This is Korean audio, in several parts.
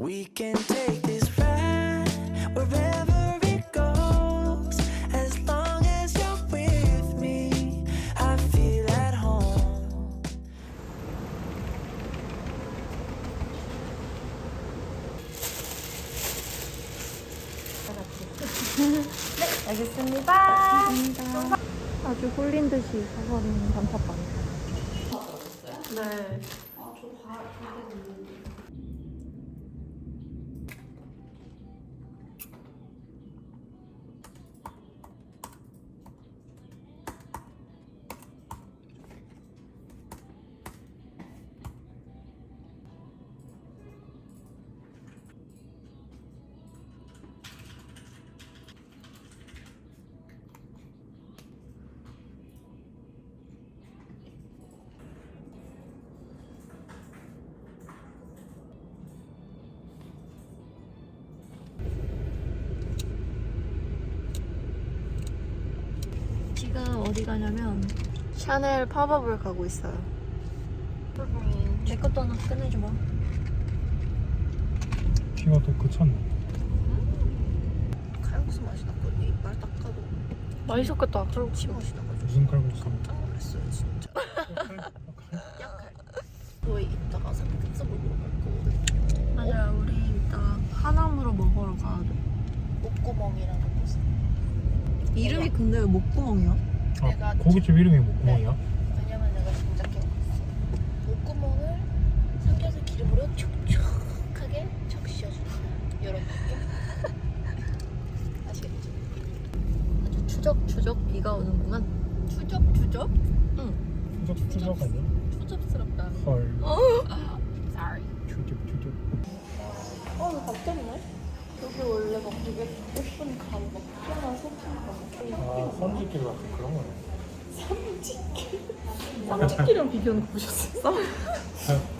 We can take this ride wherever it goes. As long as you're with me, I feel at home. 알겠습니다. 아주 홀린 듯이 사버리는 단팥빵. 네. 어디 가냐면 샤넬 팝업을 가고 있어요. 내 것도 하나 꺼내줘봐. 핑어도 그쳤네. 칼국수 맛이 났거든. 이빨 딱 하고 맛있었겠다. 칼국수 맛이 나가지고 무슨 칼국수? 깜짝 놀랐어요 진짜. 약칼. 거의 이따가 삼겹살 먹으러 갈 거거든. 맞아, 우리 이따 하남으로 먹으러 가야 돼. 목구멍이라는 곳. 이름이 근데 왜 목구멍이야? 내가 아, 고깃집 이름이 목구멍이야? 왜냐면 내가 짐작해 왔어. 목구멍을 삼겹살 기름으로 촉촉하게 적셔주는 이런 느낌. 아시겠죠? 아주 추적추적 비가 오는구만. 추적추적? 추적 추적 아니야? 추접스럽다. 헐. Sorry. 추적 추적. 어, 나 바뀌었네? 여기 원래 막 되게 예쁜 감, 막 피어난 소품 선지길 같은 그런 거네. 쌈짓기랑 비교하는 거 보셨어요?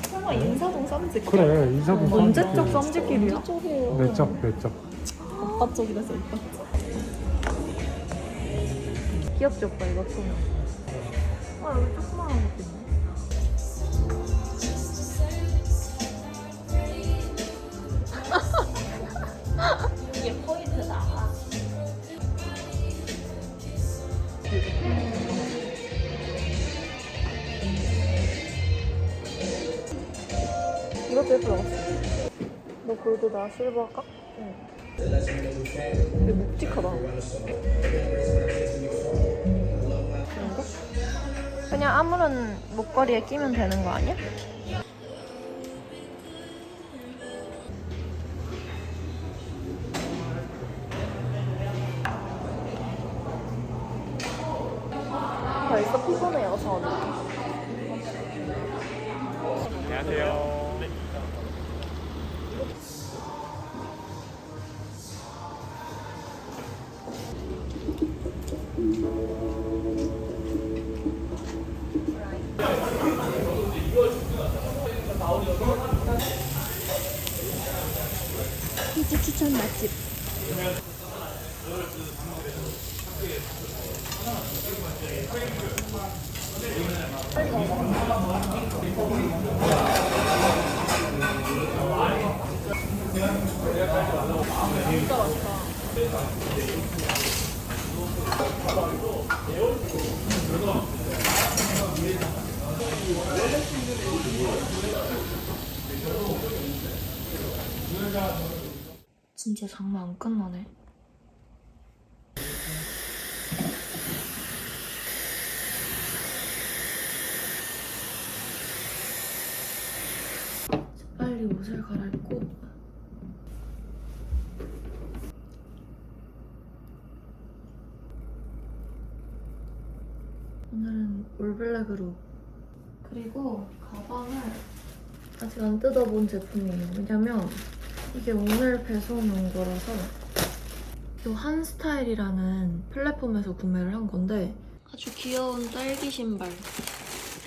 설마 인사동 쌈짓기? 그래 이사도 언제적 썸짓길이야? 쪽이에요. 내적 내적. 오빠 쪽이라서 오빠 쪽. 귀엽지, 오빠 이거 보면. 아, 여기 조그마한 것도 있네. 골드 나 실버 할까? 응. 되게 묵직하다. 이거? 그냥 아무런 목걸이에 끼면 되는 거 아니야? 추천 맛집. 진짜 장난 안 끝나네. 빨리 옷을 갈아입고 오늘은 올블랙으로 그리고 가방을 아직 안 뜯어본 제품이에요. 왜냐면 이게 오늘 배송 온 거라서 이 한스타일이라는 플랫폼에서 구매를 한 건데 아주 귀여운 딸기 신발.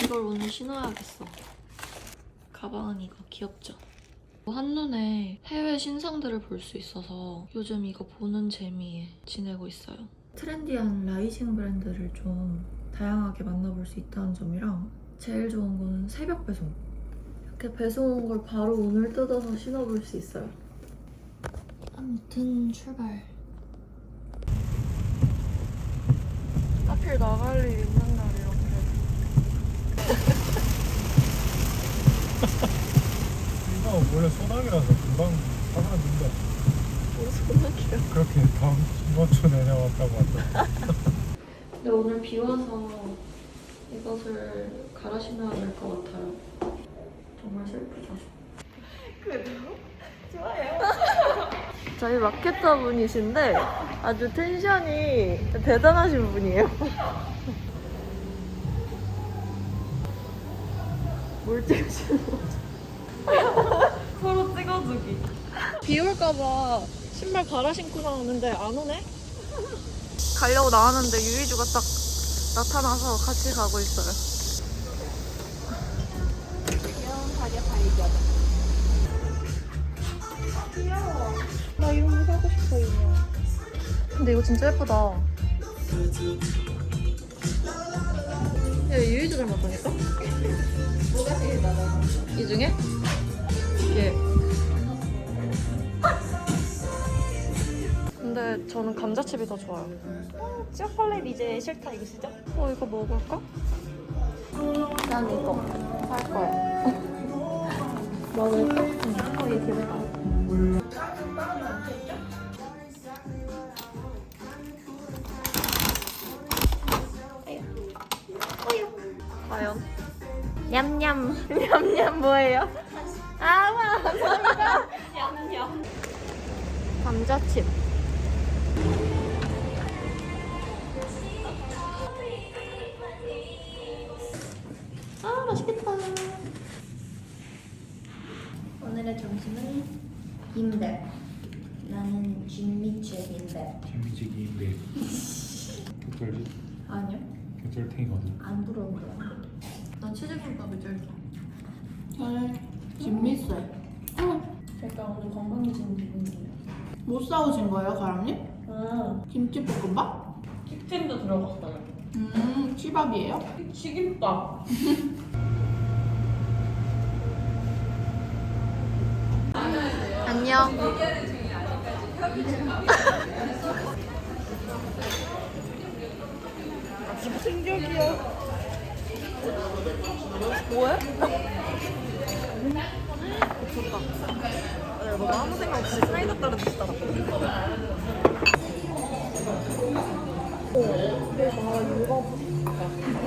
이걸 오늘 신어야겠어. 가방은 이거 귀엽죠? 한눈에 해외 신상들을 볼 수 있어서 요즘 이거 보는 재미에 지내고 있어요. 트렌디한 라이징 브랜드를 좀 다양하게 만나볼 수 있다는 점이랑 제일 좋은 거는 새벽 배송 이렇게 배송 온 걸 바로 오늘 뜯어서 신어볼 수 있어요. 아무튼 출발. 하필 나갈 일 있는 날 이렇게. 이거 원래 소나기라서 금방 사라진다. 소나기요? 그렇게 다음 이번 주 내내 왔다고 하더라고. 근데 오늘 비 와서 이것을 갈아 신어야 될 것 같아요. 정말 슬프다. 그래도 좋아요. 저희 마케터 분이신데 아주 텐션이 대단하신 분이에요. 뭘 찍으시는 거죠? 서로 찍어주기. 비 올까봐 신발 갈아 신고 나오는데 안 오네? 가려고 나왔는데 유이주가 딱 나타나서 같이 가고 있어요. 가게 발견. 귀여워. 나 이런 거 사고 싶어 인형. 근데 이거 진짜 예쁘다. 야, 유이주 닮았다니까? 뭐가 제일 나아? 이 중에? 얘. 근데 저는 감자칩이 더 좋아요. 초콜릿 이제 싫다 이거시죠? 어, 이거 먹을까? 난 이거 살 거야. 어, 얘 귀엽다. 과연? 냠냠. 냠냠 뭐예요? 아, 와, 감사합니다. 냠냠. 감자칩. 오늘의 점심은 김밥. 나는 진미채 김밥. 김치기인데. 개쩔지? 아니요, 개쩔탱이거든. 안 부러워요. 난 치즈김밥이 제일 좋아. 저는 진미쇠. 제가 오늘 건강해지는 기분이에요. 못 싸우신 거예요, 가람님? 음, 김치볶음밥? 치킨도 들어갔어요. 음, 치밥이에요? 치김밥. 안녕. 뭐해? 미쳤다. 야, 너 아무 생각 없이 사이다 따르듯이 따랐거든.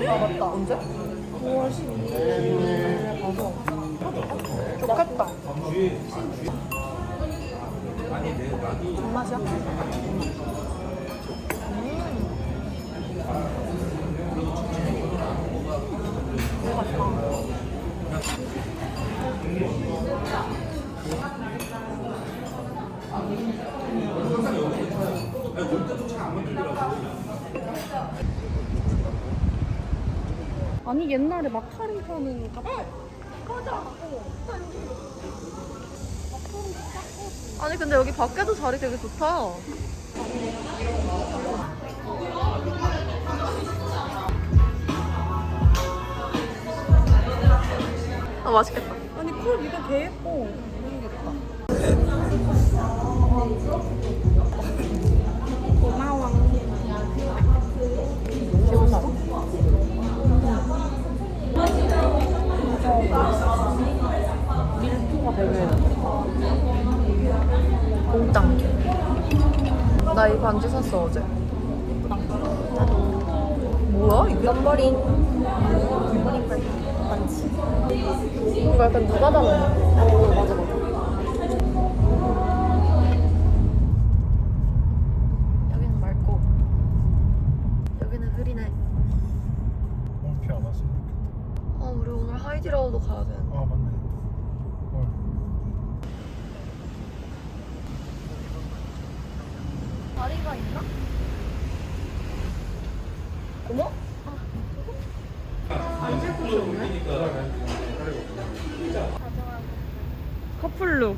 아 맞다 언제? 9월 12일에 가서 좋겠다 맛이야? 아니 옛날에 마카린 파는 카페. 아 니 근데 여기 밖에도 자리 되게 좋다. 아 맛있겠다. 아니 콜 이거 개 예뻐. 나 이 반지 샀어 어제. 뭐야 이게? 럼버린. 럼버린 반지. 뭔가 약간 누가 닮았냐? 어 맞아 맞아. 여기는 맑고 여기는 흐리네. 오늘 비안 왔으면 좋겠다. 아 우리 오늘 하이디라우도 가야 되는데. 아 맞네. 어. 다리가 있나? 없네. 커플룩.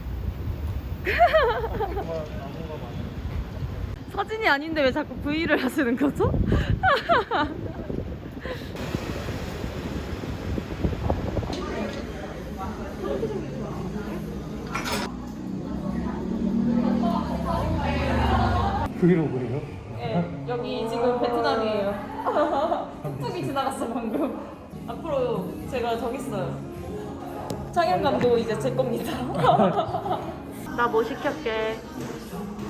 사진이 아닌데 왜 자꾸 V를 하시는 거죠? 브이로그래요? 네, 여기 지금 베트남이에요. 툭이 지나갔어 방금. 앞으로 제가 있어요. 창현감도 이제 제 겁니다. 나 뭐 시켰게?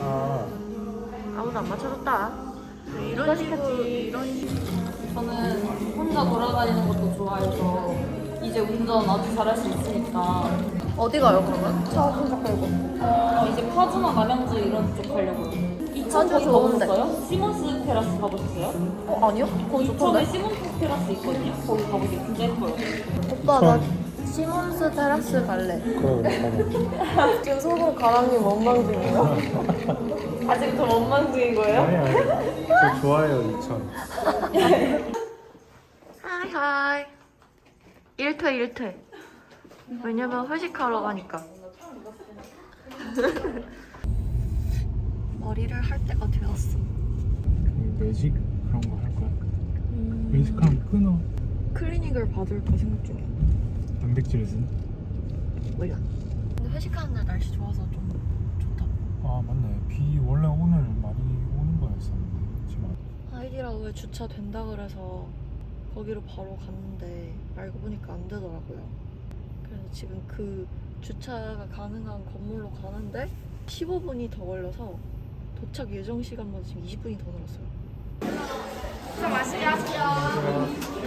아 아무도 안 맞춰줬다. 이런 식으로 이런 저는 혼자 돌아다니는 것도 좋아해서 이제 운전 아주 잘할 수 있으니까 어디 가요 그러면? 차 혼자 끌고 어, 이제 파주나 남양주 이런 쪽 가려고요. 이천 파주 거기 좋은데. 가보셨어요? 시몬스 테라스 가보셨어요? 어 아니요? 거기 이천에 좋던데. 시몬스 테라스 있거든요. 거기 가보세요. 진짜 예뻐요. 오빠 나 시몬스 테라스 갈래. 그래 지금 속은 가랑님 원망 중이에요? 아직 더 원망 중인 거예요? 아니 아니 저 좋아해요 이천 하이 하이. 1퇴 1퇴. 왜냐면 회식하러 가니까. 머리를 할 때가 되었어. 그 매직 그런 거 할 거야? 매직하면 끊어 클리닉을 받을까 생각 중이야. 단백질에서는? 몰라. 근데 회식하는 날 날씨 좋아서 좀 좋다. 아 맞네 비 원래 오늘 많이 오는 거였었는데 지금 아이디라우에 주차 된다 그래서 거기로 바로 갔는데 알고 보니까 안 되더라고요. 그래서 지금 그 주차가 가능한 건물로 가는데 15분이 더 걸려서 도착 예정 시간보다 지금 20분이 더 늘었어요. 나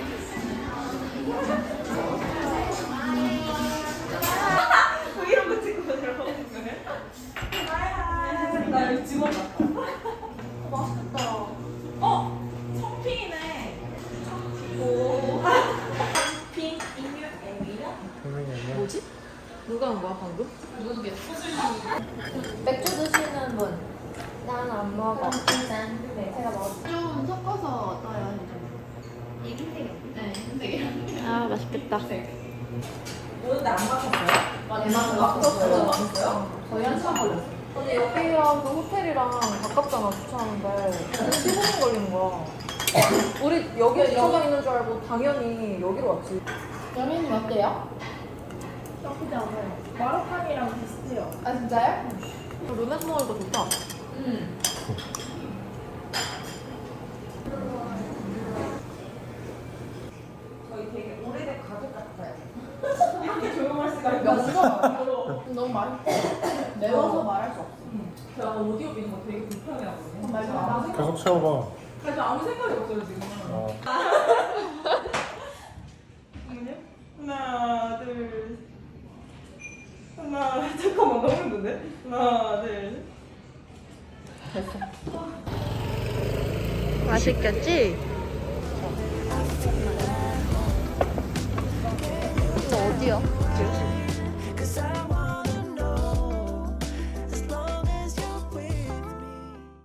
맛있겠다. 오는데 안 마셨어요? 많이 마셨어요? 거의 한 시간 걸렸어요. 아니 여기랑 그 호텔이랑 가깝잖아 주차하는데 15분 걸리는 거야. 우리 여기 주차장 있는 줄 알고 당연히 여기로 왔지. 여민님 어때요? 나쁘지 않아요. 마라탕이랑 비슷해요. 아 진짜요? 룸에서 먹으니까 좋다. 응. 저희 되게 오래된 가족 같아요. 이렇게 조용할 수가 있나? 너무 맛있고 매워서 말할 수 없어. 제가 오디오 비는 거 되게 불편해 하거든요. 맞아. 계속 채워봐 사실 아무 생각이 없어요 지금. 어. 잠깐만요. 하나, 둘. 하나, 잠깐만 너무 힘든데? 하나, 둘. 맛있겠지?